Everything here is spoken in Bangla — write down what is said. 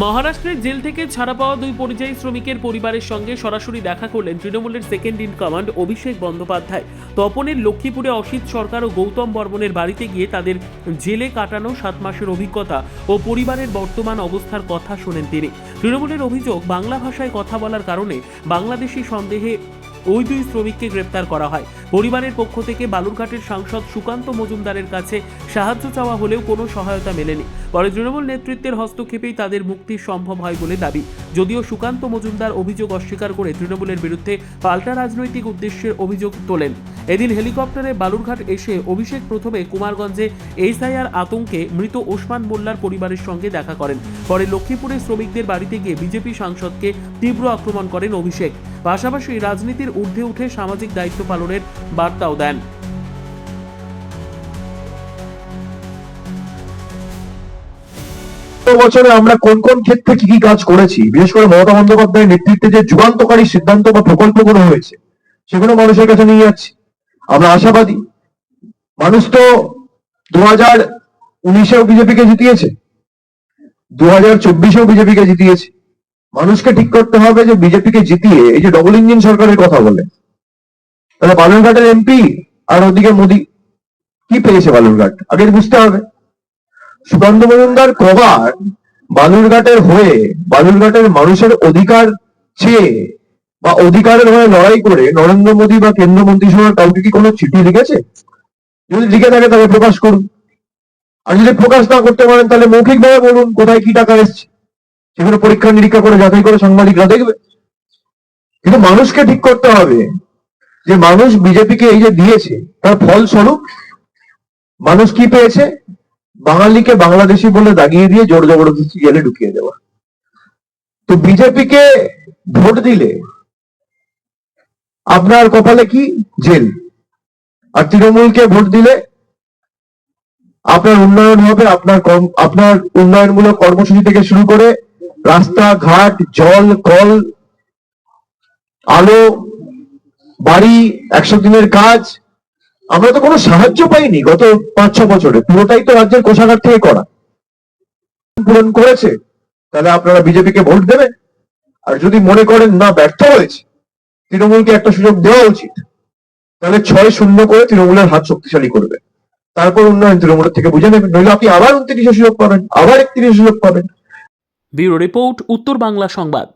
মহারাষ্ট্রের জেল থেকে ছাড়া পাওয়া দুই পরিযায়ী শ্রমিকের পরিবারের সঙ্গে সরাসরি দেখা করলেন তৃণমূলের second in command Abhishek Bandyopadhyay. তপনের লক্ষ্মীপুরে অসিত সরকার ও গৌতম বর্মনের বাড়িতে গিয়ে তাদের জেলে কাটানো সাত মাসের অভিজ্ঞতা ও পরিবারের বর্তমান অবস্থার কথা শোনেন তিনি। তৃণমূলের অভিযোগ, বাংলা ভাষায় কথা বলার কারণে বাংলাদেশি সন্দেহে ওই দুই শ্রমিককে গ্রেপ্তার করা হয়। পরিবারের পক্ষ থেকে বালুরঘাটের সাংসদ সুকান্ত মজুমদারের কাছে সাহায্য চাওয়া হলেও কোনো সহায়তা মেলেনি। পরে তৃণমূল নেতৃত্বের হস্তক্ষেপেই তাদের মুক্তি সম্ভব হয় বলে দাবি। যদিও সুকান্ত মজুমদার অভিযোগ অস্বীকার করে তৃণমূলের বিরুদ্ধে পাল্টা রাজনৈতিক উদ্দেশ্যের অভিযোগ তোলেন। এদিন হেলিকপ্টারে বালুরঘাট এসে অভিষেক প্রথমে কুমারগঞ্জে এসআইআর আতঙ্কে মৃত ওসমান মোল্লার পরিবারের সঙ্গে দেখা করেন। পরে লক্ষ্মীপুরে শ্রমিকদের বাড়িতে গিয়ে বিজেপি সাংসদকে তীব্র আক্রমণ করেন অভিষেক। পাশাপাশি রাজনীতির ঊর্ধ্বে উঠে সামাজিক দায়িত্ব পালনের বার্তাও দেন। বছরে আমরা কোন কোন ক্ষেত্রে কি কি কাজ করেছি? বিশেষ করে মমতা বন্দ্যোপাধ্যায়ের নেতৃত্বে যে যুগান্তকারী সিদ্ধান্ত বা প্রকল্পগুলো হয়েছে, সেগুলো মানুষের কাছে নিয়ে যাচ্ছি। আমরা আশাবাদী, মানুষ তো দু হাজার উনিশেও বিজেপিকে জিতিয়েছে দু হাজার চব্বিশেও বিজেপিকে জিতিয়েছে। মানুষকে ঠিক করতে হবে যে বিজেপিকে জিতিয়ে এই যে ডবল ইঞ্জিন সরকারের কথা বলে তাহলে বালুরঘাটের এমপি আর ওদিকে মোদি, কি পেয়েছে বালুরঘাট? আগে বুঝতে হবে। সুকান্ত মজুমদার কবার বালুরঘাটের হয়ে, বালুরঘাটের মানুষের অধিকার চেয়ে বা অধিকারের হয়ে লড়াই করে নরেন্দ্র মোদী বা কেন্দ্র মন্ত্রিসভার কাউকে কি কোনো চিঠি লিখেছে? যদি লিখে থাকে তাহলে প্রকাশ করুন। আর যদি প্রকাশ না করতে পারেন তাহলে মৌখিকভাবে বলুন কোথায় কি টাকা এসছে। সেগুলো পরীক্ষা নিরীক্ষা করে যাচাই করে সাংবাদিকরা দেখবে। কিন্তু মানুষকে ঠিক করতে হবে। যে মানুষ বিজেপিকে এই যে দিয়েছে, তার ফলস্বরূপ মানুষ কি পেয়েছে? বাঙালিকে বাংলাদেশি বলে দাগিয়ে দিয়ে জোর জবরদস্তি জেলে ঢুকিয়ে দেওয়া। তো বিজেপিকে ভোট দিলে আপনার কপালে কি? জেল। আর তৃণমূলকে ভোট দিলে আপনার উন্নয়ন হবে, আপনার আপনার উন্নয়নমূলক কর্মসূচি থেকে শুরু করে রাস্তা ঘাট জল, কল, আলো বাড়ি, একশো দিনের কাজ, আমরা তো কোনো সাহায্য পাইনি গত পাঁচ ছ বছরে। পুরোটাই তো রাজ্যের কোষাগার থেকে করা। পূরণ করেছে, তাহলে আপনারা বিজেপিকে ভোট দেবেন? আর যদি মনে করেন না, ব্যর্থ হয়েছে, তৃণমূলকে একটা সুযোগ দেওয়া উচিত, তাহলে ছয় শূন্য করে তৃণমূলের হাত শক্তিশালী করবে। তারপর উন্নয়ন তৃণমূলের থেকে বুঝে নেবেন। নইলে আপনি আবার উনত্রিশে সুযোগ পাবেন, আবার একত্রিশে সুযোগ পাবেন। ব্যুরো রিপোর্ট, উত্তর বাংলা সংবাদ।